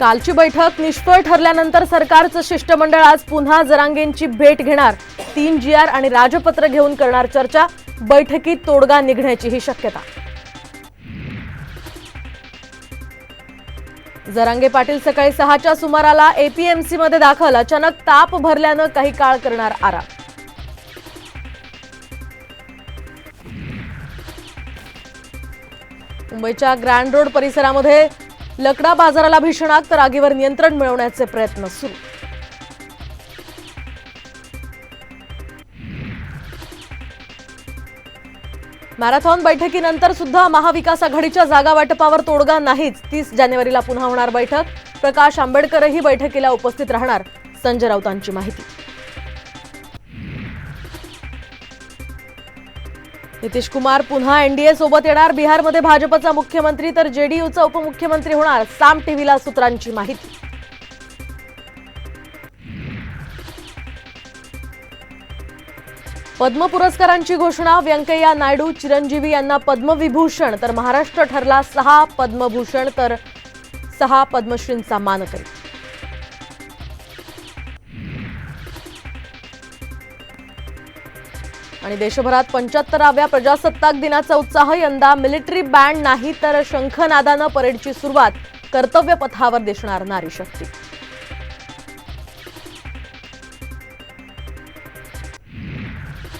कालची बैठक निष्फळ ठरल्यानंतर सरकारचं शिष्टमंडळ आज पुन्हा जरांगेंची भेट घेणार. तीन जी आर आणि राजपत्र घेऊन करणार चर्चा. बैठकीत तोडगा निघण्याचीही शक्यता. जरांगे पाटील सकाळी सहाच्या सुमाराला एपीएमसी मध्ये दाखल. अचानक ताप भरल्यानं काही काळ करणार आराम. मुंबईच्या ग्रँड रोड परिसरामध्ये लकडा बाजाराला भीषण आग तर आगीवर नियंत्रण मिळवण्याचे प्रयत्न सुरू. मॅरेथॉन बैठकीनंतर सुद्धा महाविकास आघाडीच्या जागा वाटपावर तोडगा नाहीच. तीस जानेवारीला पुन्हा होणार बैठक. प्रकाश आंबेडकरही बैठकीला उपस्थित राहणार संजय राऊतांची माहिती. नितीश कुमार पुन्हा एनडीए सोबत येणार. बिहारमध्ये भाजपचा मुख्यमंत्री तर जेडीयूचा उपमुख्यमंत्री होणार साम टीव्हीला सूत्रांची माहिती. पद्म पुरस्कारांची घोषणा व्यंकय्या नायडू चिरंजीवी यांना पद्मविभूषण तर महाराष्ट्र ठरला सहा पद्मभूषण तर सहा पद्मश्रींचा मानकरी. आणि देशभरात पंच्याहत्तराव्या प्रजासत्ताक दिनाचा उत्साह यंदा मिलिटरी बँड नाही तर शंखनादानं परेडची सुरुवात कर्तव्य पथावर दिसणार नारी शक्ती